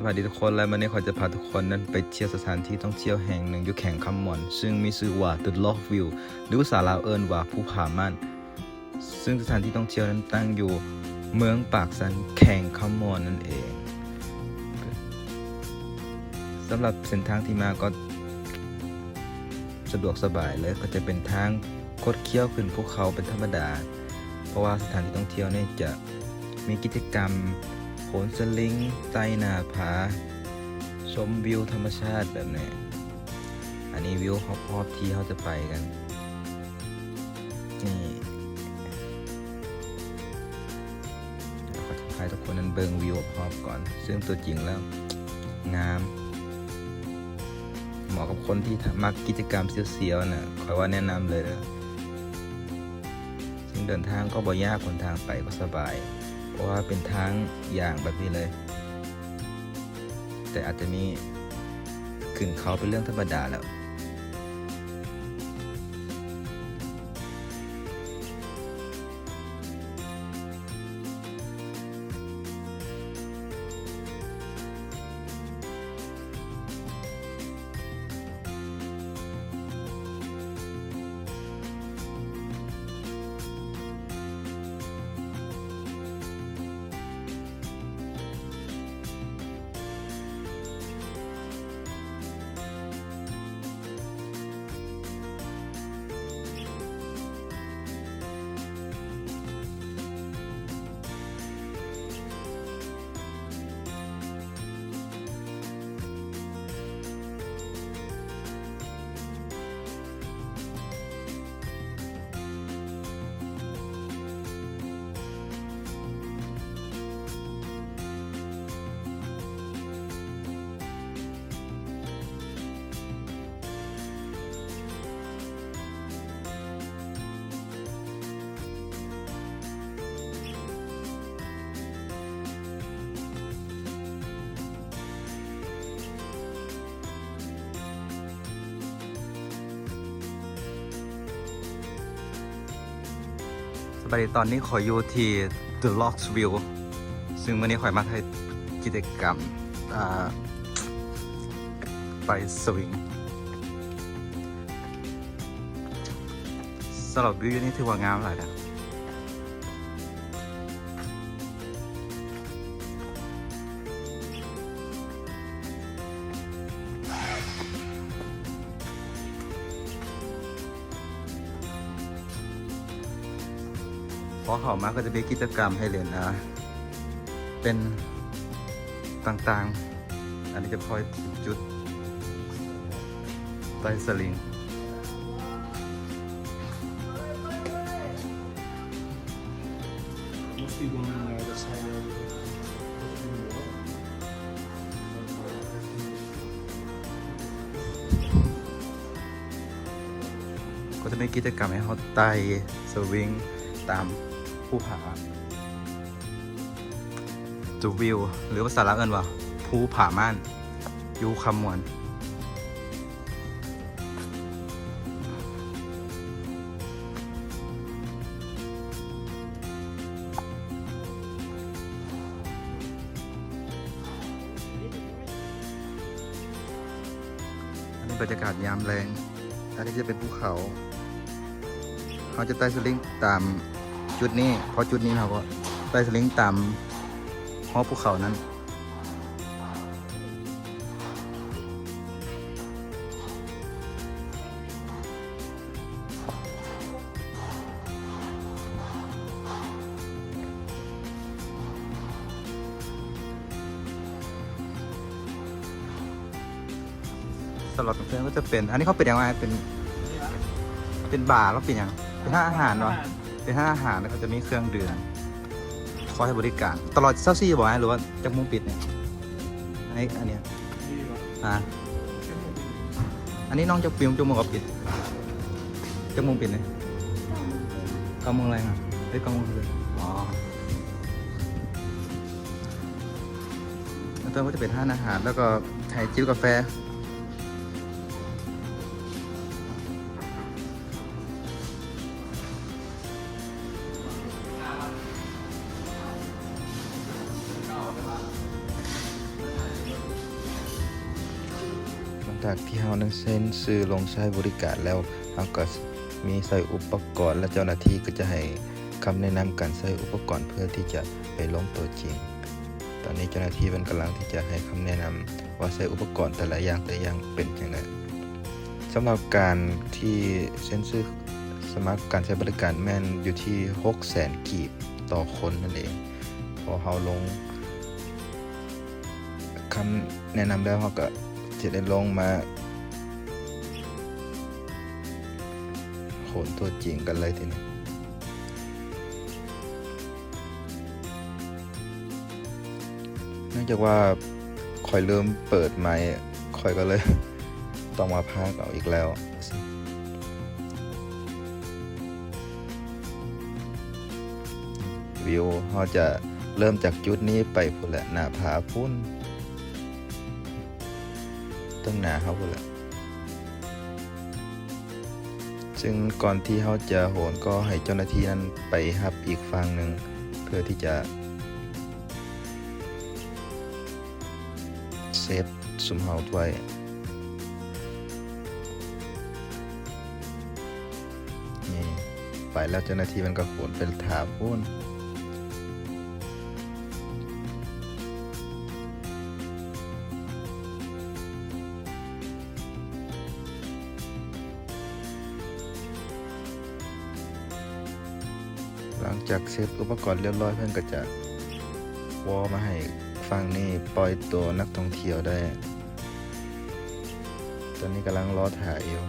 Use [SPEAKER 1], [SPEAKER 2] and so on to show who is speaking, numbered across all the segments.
[SPEAKER 1] สวัสดีทุกคนและวันนี้ขอจะพาทุกคนนั้นไปเที่ยวสถานที่ท่องเที่ยวแห่งหนึ่งอยู่แข่งคำมอน ซึ่งมีชื่อว่า The Lock View หรือภาษาลาวเอิญว่าภูผาม่านซึ่งสถานที่ท่องเที่ยวนั้นตั้งอยู่เมืองปากสันแข่งคำมอนนั่นเองสำหรับเส้นทางที่มาก็สะดวกสบายเลยก็จะเป็นทางคดเคี้ยวขึ้นภูเขาเป็นธรรมดา เพราะว่าสถานที่ท่องเที่ยวเนี่ยจะมีกิจกรรม ขนสลิงไต่หน้าผา ชมวิวธรรมชาติแบบนี้ อันนี้วิวรอบๆที่เขาจะไปกัน นี่ขอจะพาทุกคนนั้นเบิงวิวรอบก่อน ซึ่งตัวจริงแล้วงาม เหมาะกับคนที่มักกิจกรรมเสียวๆนะคอยว่าแนะนำเลยนะซึ่งเดินทางก็บ่ยากคนทางไปก็สบาย ราะว่าเป็นทางอย่างแบบนี้เลย แต่อาจจะมีขึ้นเขาเป็นเรื่องธรรมดาแล้ว บายดีตอนนี้ขออยู่ที่ The Locks View ซึ่งวันนี้ขอยมาทำกิจกรรมไปสวิงสำหรับวิวนี้ถือว่างามหลายนะ เข้ามาก็จะมีกิจกรรมให้เล่นนะเป็นต่างๆ อันนี้จะคอยจุดไตสลิงก็จะมีกิจกรรมให้เขาไต่สวิงตาม ภูผาจูวิว หรือภาษาลาวเอินว่าภูผาม่านอยูคำมวนมีบรรยากาศยามแรงอันนี้จะเป็นภูเขา เขาจะไต่สลิงตาม จุดนี้เพราะจุดนี้เราก็ไต่สลิงตามหอภูเขานั้นสำหรับเพื่อนก็จะเป็น อันนี้เขาเป็นยังไงเป็น เป็นบาร์แล้วเป็นยังเป็นห้าอาหารเนาะ เป็นห้างอาหารแล้วก็จะมีเครื่องดื่มคอยให้บริการ ตลอดเช้าซี่บอกไหมหรือว่าจักมุมปิดเนี่ยอันนี้อันเนี้ยอ่าอันนี้น้องจะปิวจมุมกับปิดจมุมปิดเนี่ยกาโมงอะไรอะเอ้ยกาโมงเลยอ๋อแล้วตัวก็จะเป็นห้างอาหารแล้วก็ไข่จิ้วกาแฟ จากที่เรานั้นเซ็นซื้อลงใช้บริการแล้วเราก็มีใส่อุปกรณ์ และเจ้าหน้าที่ก็จะให้คำแนะนำการใช้อุปกรณ์เพื่อที่จะไปลงตัวจริง ตอนนี้เจ้าหน้าที่มันกำลังที่จะให้คำแนะนำว่าใช้อุปกรณ์แต่ละอย่างแต่ละอย่างเป็นอย่างไรสำหรับการที่เซ็นซื้อสมัครการใช้บริการแม่นอยู่ที่6 0 0 0 0 0กีบต่อคนนั่นเองพอเราลงคำแนะนำแล้วเราก็ จะได้ลงมาโหนตัวจริงกันเลยทีนี้เนื่องจากว่าคอยเริ่มเปิดไมค์คอยก็เลยต้องมาพากเอาอีกแล้ววิวเราจะเริ่มจากจุดนี้ไปพุ่นแหละหน้าผาพุ่น ต้องหนาเขาพุ่นแหละซึ่งก่อนที่เขาจะโหนก็ให้เจ้าหน้าที่นั้นไปฮับอีกฝั่งหนึ่งเพื่อที่จะเซฟซุมเฮาไว้นี่ไปแล้วเจ้าหน้าที่มันก็โหนเป็นถาพุ่น หลังจากเซตอุปกรณ์เรียบร้อยเพื่อนก็จะวอมาให้ฟังนี่ปล่อยตัวนักท่องเที่ยวได้ ตอนนี้กำลังรอถ่ายอยู่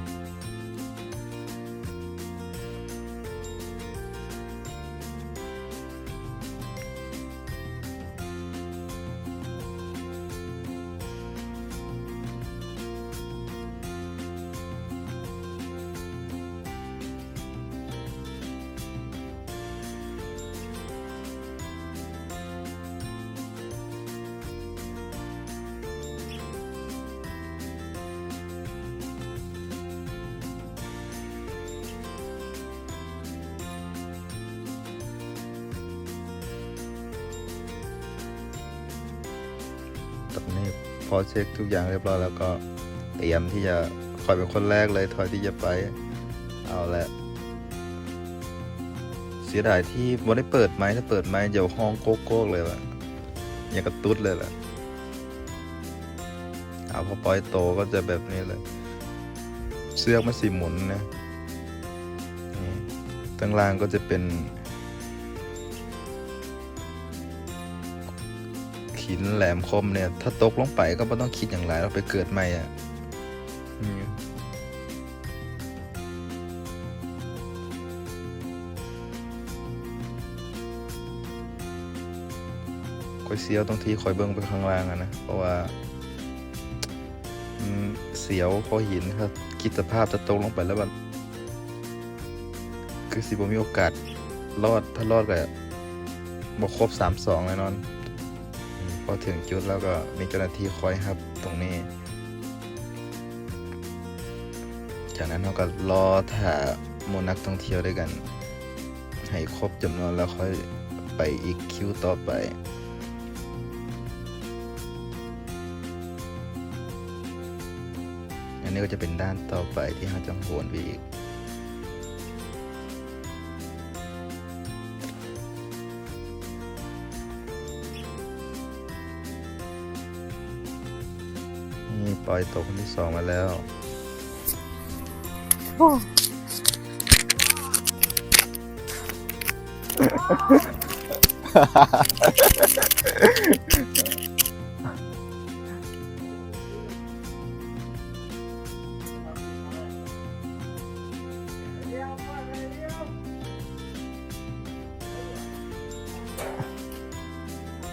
[SPEAKER 1] พอเช็คทุกอย่างเรียบร้อยแล้วก็เตรียมที่จะคอยเป็นคนแรกเลยทอยที่จะไปเอาละเสียดายที่วันได้เปิดไหมถ้าเปิดไหมเดี๋ยวห้องโก๊กโก๊กเลยล่ะอย่างกระตุ้ดเลยล่ะเอาพอปล่อยโตก็จะแบบนี้เลย เสื้อมันสีหมุนนะนี่ข้งล่างก็จะเป็น หินแหลมคมเนี่ย ถ้าตกลงไปก็ไม่ต้องคิดอย่างไรเราไปเกิดใหม่อะคอยเสียวตรงที่คอยเบิ้งไปข้างล่างอะนะ เพราะว่าเสียวพอหินถ้าคิดสภาพจะตกลงไปแล้วมันคือสิบมีโอกาสรอดถ้ารอดก็บ่ครบสามสองแน่นอน อืมพอถึงจุดแล้วก็มีเจ้าหน้าที่คอยครับตรงนี้ จากนั้นเราก็รอถ่ามนักท่องเที่ยวด้วยกัน ให้ครบจำนวนแล้วค่อยไปอีกคิวต่อไปอันนี้ก็จะเป็นด้านต่อไปที่เราจะโหนไปอีก นี่ปล่อยตัวคนที่สองมาแล้ว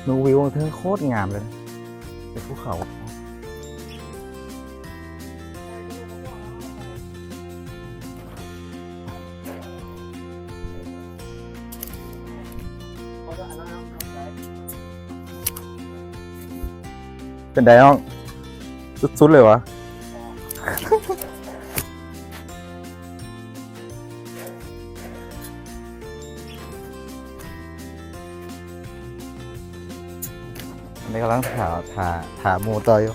[SPEAKER 1] นูวิวของเธอโคตรงามเลยนะเป็นภูเขา เป็นไดน้องสุดๆเลยวะนี่กำลังถาถาถามูต่ออยู่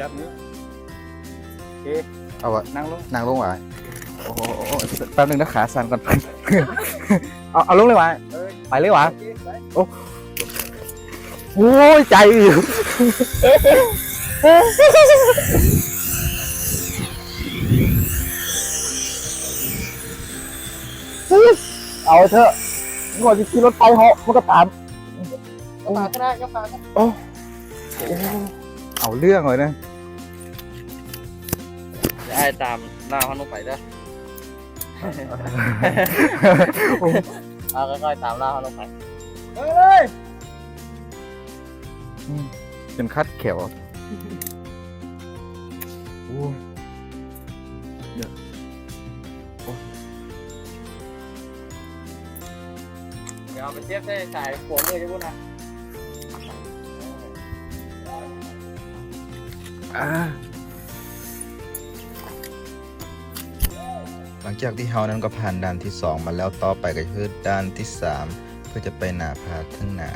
[SPEAKER 2] จับนิ้ว
[SPEAKER 1] เอาวะ
[SPEAKER 2] นั่งลง
[SPEAKER 1] นั่งลงไว้โอ้โหแป๊บนึงนะขาสั่นก่อน เอาเอาลงเลยวะ
[SPEAKER 2] เอ้ย
[SPEAKER 1] ไปเลยวะ
[SPEAKER 2] ไป
[SPEAKER 1] โอ้ยใจอือเอาเถอะก่อนจะขี่รถไปเหาะมันก็ตาม
[SPEAKER 2] ก็พาก็ได้ก็พาก็
[SPEAKER 1] โอ้เอาเรื่องเลยนะ
[SPEAKER 2] ได้ตามหน้าเขาลงไปเด้อเอาค่อยๆตามหน้าเขาลงไปเฮ้ย
[SPEAKER 1] เป็นคัดเขียวโอ้ย
[SPEAKER 2] เดี๋ยวเอาไปเทียบได้สายหัวมือจะพูดนะ
[SPEAKER 1] อ่า ลังจากที่เฮานั้นก็ผ่านด่านที่ 2 มาแล้วต่อไปก็คือด่านที่ 3 เพื่อจะไปหนาผาทั้งหนา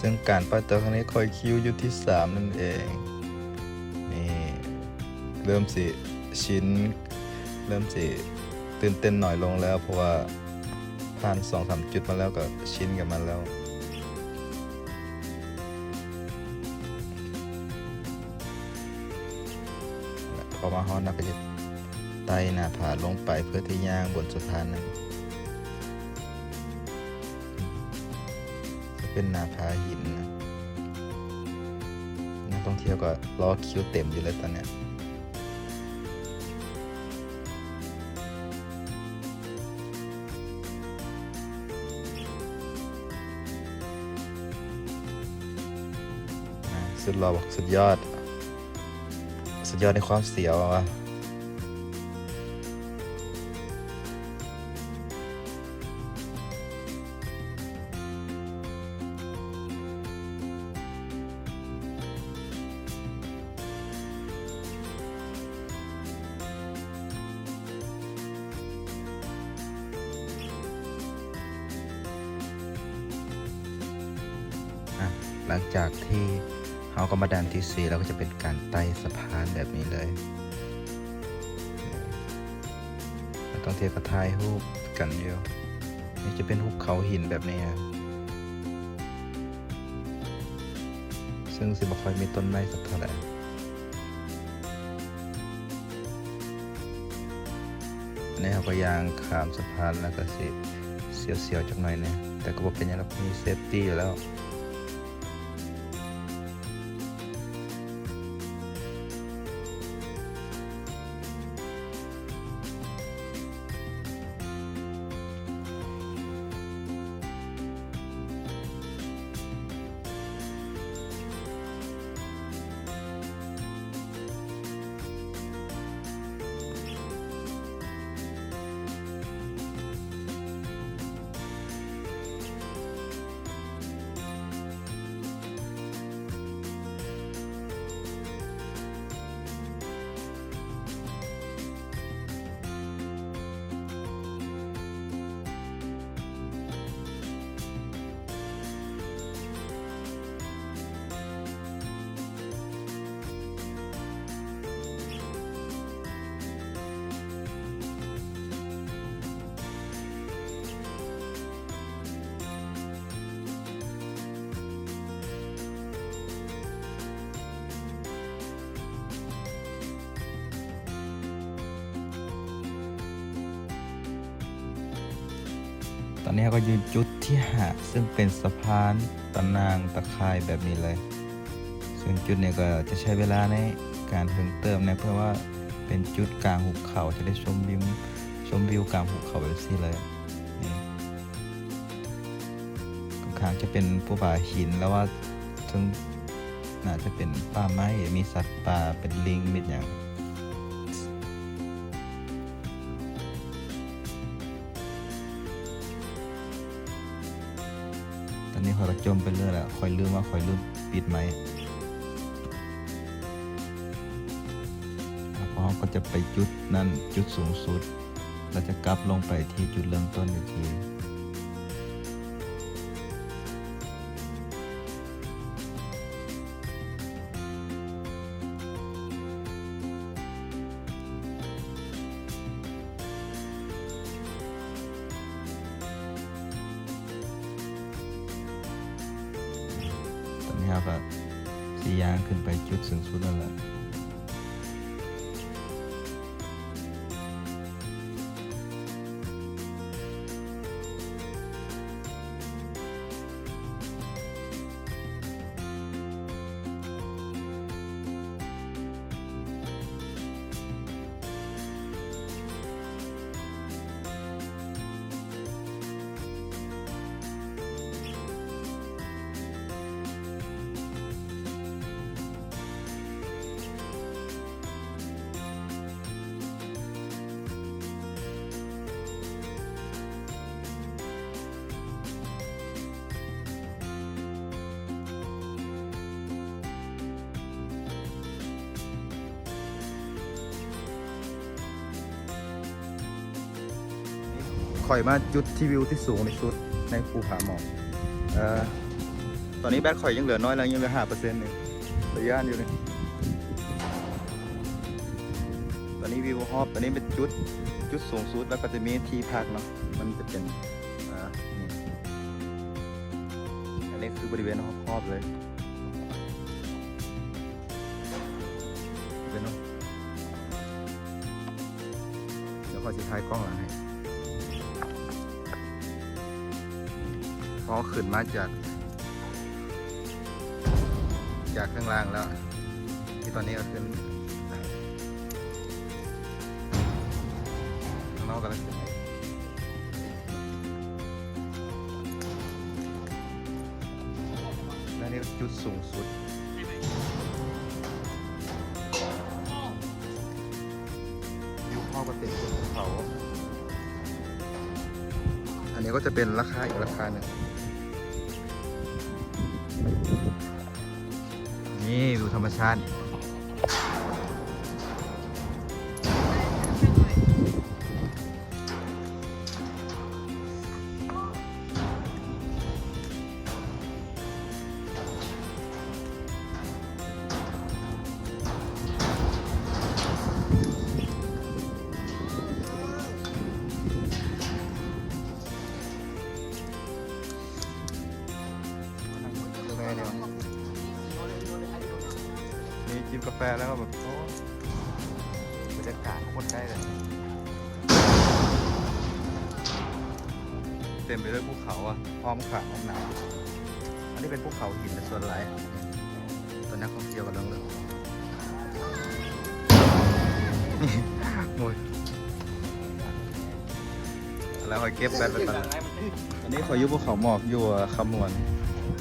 [SPEAKER 1] ซึ่งการปล่อยตัวครั้งนี้คอยคิวอยู่ที่ 3 นั่นเองนี่เริ่มสิชิ้น เริ่มสิตื่นเต้นหน่อยลงแล้ว เพราะว่าผ่านสองสามจุดมาแล้วก็ชิ้นกับมันแล้วพอมาฮอดนักก็จะ ไต่หน้าผาลงไปเพื่อที่ย่างบนสะพานนั้นจะเป็นหน้าผาหินนะนักท่องเที่ยวก็รอคิ้วเต็มอยู่เลยตอนเนี้ยสุดรอบอกสุดยอด สุดยอดในความเสียวอะ หลังจากที่เขาก็มาดันที่สี่แล้วก็จะเป็นการไต่สะพานแบบนี้เลยนักท่องเทียวก็ถ่ายรูปกันอยู่นี่จะเป็นหุบเขาหินแบบนี้ซึ่งสิบค่อยมีต้นไม้สักเท่าไหร่อันนี้เขาก็ยางขามสะพานแล้วก็สิเสียวๆจักหน่อยเนี่ยแต่ก็บอกเป็นอยังไงมีเซฟตี้อยู่แล้ว ตอนนี้ก็ยืนจุดที่หาซึ่งเป็นสะพานตะนางตะคายแบบนี้เลย ซึ่งจุดนี้ก็จะใช้เวลาในการเพิ่มเติมนะเพื่อว่าเป็นจุดกลางหุบเขาจะได้ชมวิวชมวิวกลางหุบเขาแบบนี้เลยนี่ข้างจะเป็นภูผาหินแล้วว่าซึ่งน่าจะเป็นป่าไม้มีสัตว์ป่าเป็นลิงมิดอย่าง อนนี้คอยก็จมไปเรื่อยแล้วคอยลืมว่าคอยลืมปิดไหมค์อ่พอเขาก็จะไปจุดนั่นจุดสูงสุด เราจะกลับลงไปที่จุดเริ่มต้นอีกที ข่อยมาจุดที่วิวที่สูงที่สุดในภูผาหมอกเอ่อตอนนี้แบตข่อยยังเหลือน้อยแล้วยังเหลือห้าเปอร์เซ็นต์นึงระยะอยู่เลยตอนนี้วิวฮอบตอนนี้เป็นจุดจุดสูงสุดแล้วก็จะมีที่พักเนาะมันจะเป็นอ่านี่อันนี้คือบริเวณรอบๆเลยเป็นเนาะเดี๋ยวขอจะถ่ายกล้องหลังให้ พอขึ้นมาจาก จากข้างล่างแล้ว ที่ตอนนี้ก็ขึ้นข้างนอกกำลังขึ้นและนี่จุดสูงสุดอยู่พ่อก็ติดภูเขาอันนี้ก็จะเป็นราคาอีกราคาหนึ่ง นี่วิวธรรมชาติกาแฟเดียว มีจิบกาแฟแล้วก็แบบโอ้บรรยากาศโคตรได้เลย เต็มไปด้วยภูเขาอะพร้อมขาวพร้อมหนาวอันนี้เป็นภูเขาหินในส่วนไรตอนนักท่องเที่ยวกันเรื่องเลยนี่โอ้ยแล้วคอยเก็บแบตไปตอนนั้นอันนี้ขออยู่ภูเขาหมอกอยู่คำมวน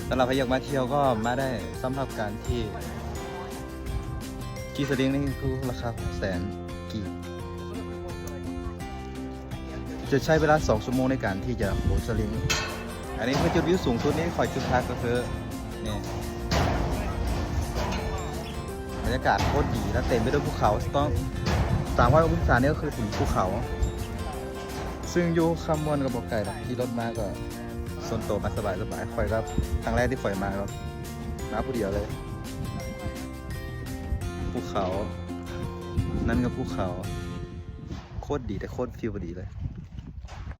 [SPEAKER 1] สำหรับใครอยากมาเที่ยวก็มาได้สำหรับการที่ กีสลิงนี่คือราคา6แสนกีจะใช้เวลา 2 ชั่วโมงในการที่จะโหนสลิง อันนี้คือจุดวิวสูงสุดนี่คอยจุดพักก็คือเนี่ยบรรยากาศโคตรดีแล้วเต็มไปด้วยภูเขาต้องสามร้อยองศาเนี่ยก็คือถึงภูเขา ซึ่งอยู่คำมวนกับบอกไก่ที่รถมาก็ส่วนตัวมาสบายสบายคอยรับครั้งแรกที่คอยมาครับมาผู้เดียวเลย เขา นั่นก็ภูเขา โคตรดีแต่โคตรฟิลดีเลย